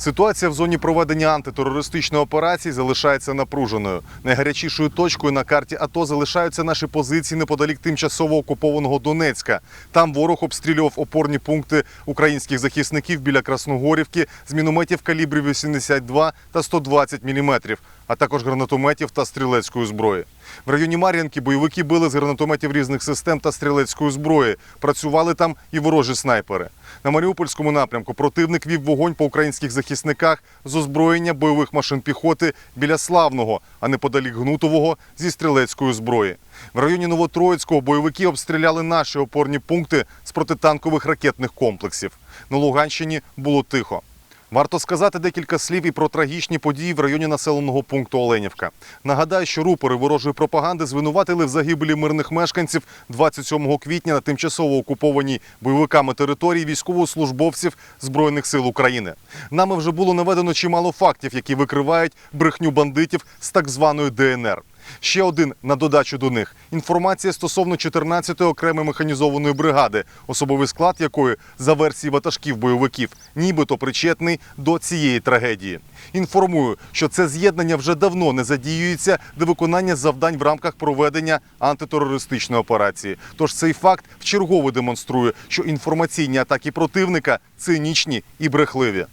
Ситуація в зоні проведення антитерористичної операції залишається напруженою. Найгарячішою точкою на карті АТО залишаються наші позиції неподалік тимчасово окупованого Донецька. Там ворог обстрілював опорні пункти українських захисників біля Красногорівки з мінометів калібрів 82 та 120 мм, а також гранатометів та стрілецької зброї. В районі Мар'їнки бойовики били з гранатометів різних систем та стрілецької зброї. Працювали там і ворожі снайпери. На Маріупольському напрямку противник вів вогонь по українських захисниках з озброєння бойових машин піхоти біля Славного, а неподалік Гнутового зі стрілецької зброї. В районі Новотроїцького бойовики обстріляли наші опорні пункти з протитанкових ракетних комплексів. На Луганщині було тихо. Варто сказати декілька слів і про трагічні події в районі населеного пункту Оленівка. Нагадаю, що рупори ворожої пропаганди звинуватили в загибелі мирних мешканців 27 квітня на тимчасово окупованій бойовиками території військовослужбовців Збройних сил України. Нами вже було наведено чимало фактів, які викривають брехню бандитів з так званої ДНР. Ще один на додачу до них інформація стосовно 14-ї окремої механізованої бригади, особовий склад якої за версією ватажків бойовиків, нібито причетний до цієї трагедії. Інформую, що це з'єднання вже давно не задіюється до виконання завдань в рамках проведення антитерористичної операції. Тож цей факт вчергово демонструє, що інформаційні атаки противника цинічні і брехливі.